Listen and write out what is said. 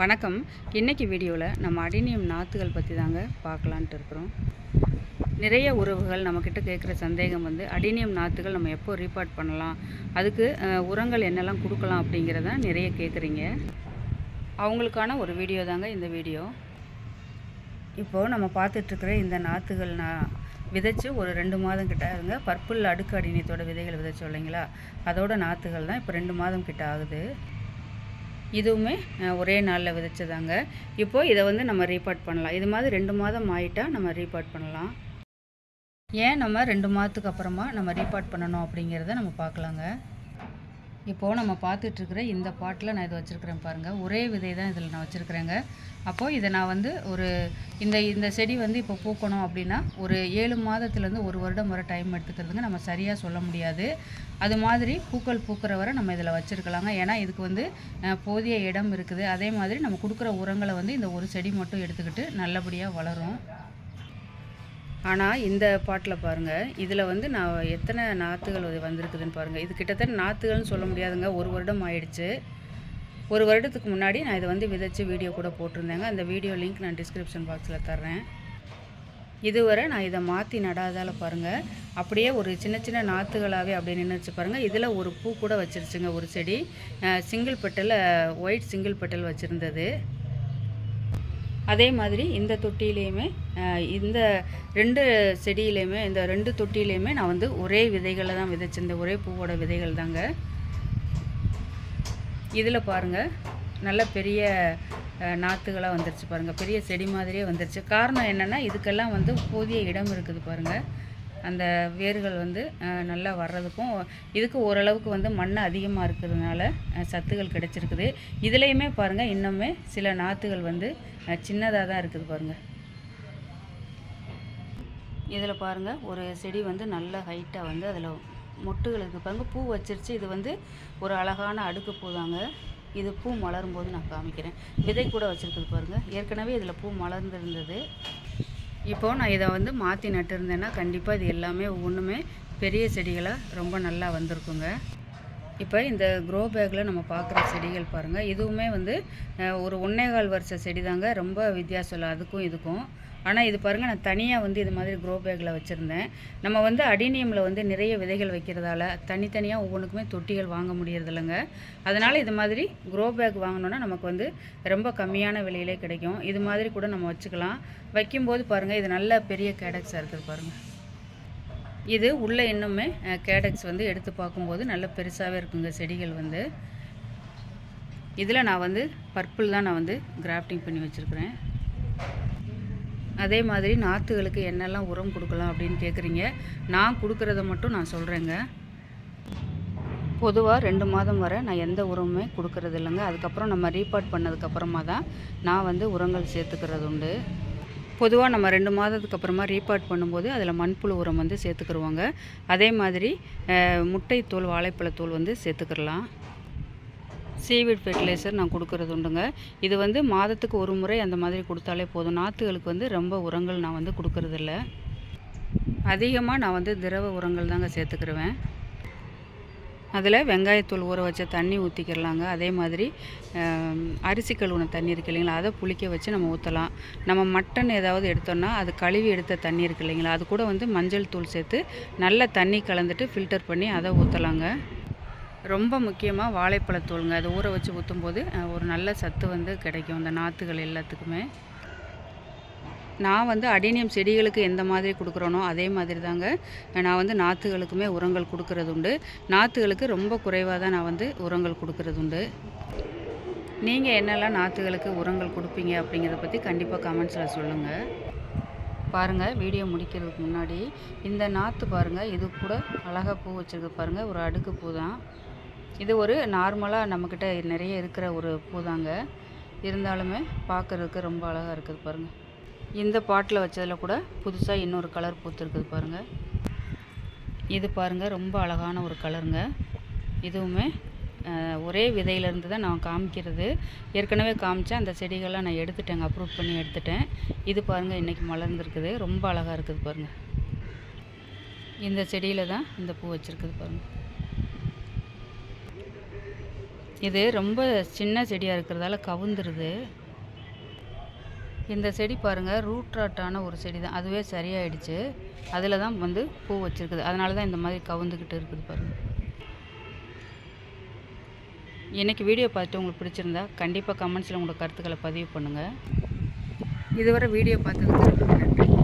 வணக்கம். இன்றைக்கி வீடியோவில் நம்ம அடினியம் நாற்றுகள் பற்றி தாங்க பார்க்கலான்ட்டு இருக்கிறோம். நிறைய உறவுகள் நம்மக்கிட்ட கேட்குற சந்தேகம் வந்து அடினியம் நாற்றுகள் நம்ம எப்போ ரீபார்ட் பண்ணலாம்? அதுக்கு உரங்கள் என்னெல்லாம் கொடுக்கலாம் அப்படிங்கிறத நிறைய கேட்குறீங்க. அவங்களுக்கான ஒரு வீடியோ தாங்க இந்த வீடியோ. இப்போது நம்ம பார்த்துட்ருக்கிற இந்த நாற்றுகள் நான் விதைச்சு ஒரு ரெண்டு மாதம் கிட்ட ஆகுங்க. பர்பிள் அடுக்கு அடினியத்தோட விதைகள் விதைச்சோம் இல்லைங்களா? அதோட நாற்றுகள் தான் இப்போ ரெண்டு மாதம் கிட்ட ஆகுது. இதுவுமே ஒரே நாளில் விதைச்சதாங்க. இப்போது இதை வந்து நம்ம ரீபார்ட் பண்ணலாம். இது மாதிரி ரெண்டு மாதம் ஆயிட்டால் நம்ம ரீபார்ட் பண்ணலாம். ஏன் நம்ம ரெண்டு மாதத்துக்கு அப்புறமா நம்ம ரீபார்ட் பண்ணணும் அப்படிங்கிறத நம்ம பார்க்கலாங்க. இப்போது நம்ம பார்த்துட்ருக்குற இந்த பாட்டில் நான் இதை வச்சுருக்கிறேன் பாருங்கள் ஒரே விதை தான் இதில் நான் வச்சுருக்கிறேங்க. அப்போது இதை நான் வந்து ஒரு இந்த இந்த செடி வந்து இப்போ பூக்கணும் அப்படின்னா ஒரு ஏழு மாதத்துலேருந்து ஒரு வருடம் வர டைம் எடுத்துக்கிறதுங்க. நம்ம சரியாக சொல்ல முடியாது. அது மாதிரி பூக்கள் பூக்கிற வரை நம்ம இதில் வச்சுருக்கலாங்க. ஏன்னா இதுக்கு வந்து போதிய இடம் இருக்குது. அதே மாதிரி நம்ம கொடுக்குற உரங்களை வந்து இந்த ஒரு செடி மட்டும் எடுத்துக்கிட்டு நல்லபடியாக வளரும். ஆனால் இந்த பாட்டில் பாருங்கள் இதில் வந்து நான் எத்தனை நாற்றுகள் வந்திருக்குதுன்னு பாருங்கள் இது கிட்டத்தட்ட நாற்றுகள்னு சொல்ல முடியாதுங்க. ஒரு வருடம் ஆயிடுச்சு. ஒரு வருடத்துக்கு முன்னாடி நான் இதை வந்து விதைச்சு வீடியோ கூட போட்டிருந்தேங்க. அந்த வீடியோ லிங்க் நான் டிஸ்கிரிப்ஷன் பாக்ஸில் தர்றேன். இதுவரை நான் இதை மாற்றி நடாதால் பாருங்கள் அப்படியே ஒரு சின்ன சின்ன நாற்றுகளாகவே அப்படியே நின்றுச்சு பாருங்கள் இதில் ஒரு பூ கூட வச்சிருச்சுங்க ஒரு செடி. சிங்கிள் பெட்டலில் ஒயிட் சிங்கிள் பெட்டல் வச்சுருந்தது. அதே மாதிரி இந்த தொட்டிலையுமே இந்த ரெண்டு செடியிலையுமே இந்த ரெண்டு தொட்டிலையுமே நான் வந்து ஒரே விதைகளை தான் விதைச்சிருந்தேன் ஒரே பூவோட விதைகள் தாங்க. இதில் பாருங்கள் நல்ல பெரிய நாற்றுகளாக வந்துருச்சு பாருங்கள் பெரிய செடி மாதிரியே வந்துருச்சு. காரணம் என்னென்னா இதுக்கெல்லாம் வந்து போதிய இடம் இருக்குது பாருங்கள் அந்த வேர்கள் வந்து நல்லா வர்றதுக்கும் இதுக்கு ஓரளவுக்கு வந்து மண் அதிகமாக இருக்கிறதுனால சத்துகள் கிடைச்சிருக்குது. இதுலேயுமே பாருங்கள் இன்னுமே சில நாற்றுகள் வந்து சின்னதாக தான் இருக்குது பாருங்கள் இதில் பாருங்கள் ஒரு செடி வந்து நல்ல ஹைட்டாக வந்து அதில் மொட்டுகள் இருக்குது பாருங்கள் பூ வச்சிருச்சு. இது வந்து ஒரு அழகான அடுக்கு பூ தாங்க இது பூ மலரும் போது நான் காமிக்கிறேன். விதை கூட வச்சுருக்குது பாருங்கள் ஏற்கனவே இதில் பூ மலர்ந்துருந்தது. இப்போது நான் இதை வந்து மாற்றி நட்டுருந்தேன்னா கண்டிப்பாக இது எல்லாமே ஒவ்வொன்றுமே பெரிய செடிகளாக ரொம்ப நல்லா வந்திருக்குங்க. இப்போ இந்த க்ரோ பேக்கில் நம்ம பார்க்குற செடிகள் பாருங்கள் இதுவுமே வந்து ஒரு ஒன்னேகால் வருஷ செடி தாங்க ரொம்ப வித்தியாசம் இல்லை. அதுக்கும் இதுக்கும். ஆனால் இது பாருங்கள் நான் தனியாக வந்து இது மாதிரி க்ரோ பேக்கில் வச்சுருந்தேன். நம்ம வந்து அடினியமில் வந்து நிறைய விதைகள் வைக்கிறதால தனித்தனியாக ஒவ்வொன்றுக்குமே தொட்டிகள் வாங்க முடியறதில்லைங்க. அதனால் இது மாதிரி க்ரோ பேக் வாங்கினோன்னா நமக்கு வந்து ரொம்ப கம்மியான விலையிலே கிடைக்கும். இது மாதிரி கூட நம்ம வச்சுக்கலாம். வைக்கும்போது பாருங்கள் இது நல்ல பெரிய கேடக்ஸாக இருக்குது பாருங்கள் இது உள்ளே இன்னுமே கேடக்ஸ் வந்து எடுத்து பார்க்கும்போது நல்ல பெருசாகவே இருக்குங்க செடிகள் வந்து. இதில் நான் வந்து பர்பிள் தான் நான் வந்து கிராஃப்டிங் பண்ணி வச்சுருக்கிறேன். அதே மாதிரி நாற்றுகளுக்கு என்னெல்லாம் உரம் கொடுக்கலாம் அப்படின்னு கேட்குறீங்க நான் கொடுக்குறத மட்டும் நான் சொல்கிறேங்க பொதுவாக ரெண்டு மாதம் வரை நான் எந்த உரமுமே கொடுக்கறது இல்லைங்க அதுக்கப்புறம் நம்ம ரீபார்ட் பண்ணதுக்கப்புறமா தான் நான் வந்து உரங்கள் சேர்த்துக்கிறது உண்டு. பொதுவாக நம்ம ரெண்டு மாதத்துக்கு அப்புறமா ரீபார்ட் பண்ணும்போது அதில் மண்புழு உரம் வந்து சேர்த்துக்கிருவாங்க. அதே மாதிரி முட்டைத்தோல் வாழைப்பழத்தோல் வந்து சேர்த்துக்கிடலாம் சீவிட் ஃபெர்டிலைசர் நான் கொடுக்கறது உண்டுங்க. இது வந்து மாதத்துக்கு ஒரு முறை அந்த மாதிரி கொடுத்தாலே போதும். நாற்றுகளுக்கு வந்து ரொம்ப உரங்கள் நான் வந்து கொடுக்கறதில்ல. அதிகமாக நான் வந்து திரவ உரங்கள் தாங்க சேர்த்துக்கிருவேன். அதில் வெங்காயத்தூள் ஊற வச்ச தண்ணி ஊற்றிக்கிறலாங்க அதே மாதிரி அரிசி கழுவுன தண்ணி இருக்கு இல்லைங்களா? அதை புளிக்க வச்சு நம்ம ஊற்றலாம் நம்ம மட்டன் ஏதாவது எடுத்தோம்னா அது கழுவி எடுத்த தண்ணி இருக்கு இல்லைங்களா? அது கூட வந்து மஞ்சள் தூள் சேர்த்து நல்ல தண்ணி கலந்துட்டு ஃபில்டர் பண்ணி அதை ஊற்றலாங்க ரொம்ப முக்கியமாக வாழைப்பழத்தூளுங்க அதை ஊற வச்சு ஊற்றும்போது போது ஒரு நல்ல சத்து வந்து கிடைக்கும். இந்த நாற்றுகள் எல்லாத்துக்குமே. நான் வந்து அடினியம் செடிகளுக்கு எந்த மாதிரி கொடுக்குறேனோ அதே மாதிரி தாங்க நான் வந்து நாற்றுகளுக்குமே உரங்கள் கொடுக்கறது உண்டு நாற்றுகளுக்கு ரொம்ப குறைவாக தான் நான் வந்து உரங்கள் கொடுக்கறது உண்டு நீங்கள் என்னெல்லாம் நாற்றுகளுக்கு உரங்கள் கொடுப்பீங்க அப்படிங்கிறத பற்றி கண்டிப்பாக கமெண்ட்ஸில் சொல்லுங்கள் பாருங்கள் வீடியோ முடிக்கிறதுக்கு முன்னாடி இந்த நாற்று பாருங்கள் இது கூட அழகாக பூ வச்சுருக்க பாருங்கள் ஒரு அடுக்கு பூ தான் இது ஒரு நார்மலாக நம்மக்கிட்ட நிறைய இருக்கிற ஒரு பூ தாங்க இருந்தாலுமே பார்க்குறதுக்கு ரொம்ப அழகாக இருக்குது பாருங்கள் இந்த பாட்டில் வச்சதில் கூட புதுசாக இன்னொரு கலர் பூத்துருக்குது பாருங்கள் இது பாருங்கள் ரொம்ப அழகான ஒரு கலருங்க இதுவுமே ஒரே விதையிலேருந்து தான் நான் காமிக்கிறது. ஏற்கனவே காமிச்சேன் அந்த செடிகள்லாம் நான் எடுத்துட்டேங்க அப்ரூவ் பண்ணி எடுத்துட்டேன். இது பாருங்கள் இன்றைக்கி மலர்ந்துருக்குது. ரொம்ப அழகாக இருக்குது பாருங்கள் இந்த செடியில் தான் இந்த பூ வச்சுருக்குது பாருங்கள் இது ரொம்ப சின்ன செடியாக இருக்கிறதால கவுந்துருது. இந்த செடி பாருங்கள் ரூட்ராட்டான ஒரு செடி தான் அதுவே சரியாயிடுச்சு. அதில் தான் வந்து பூ வச்சுருக்குது. அதனால தான் இந்த மாதிரி கவுந்துக்கிட்டு இருக்குது பாருங்கள் இன்றைக்கி வீடியோ பார்த்துட்டு உங்களுக்கு பிடிச்சிருந்தா கண்டிப்பாக கமெண்ட்ஸில் உங்களோட கருத்துக்களை பதிவு பண்ணுங்கள் இதுவரை வீடியோ பார்த்ததுக்கு நன்றி.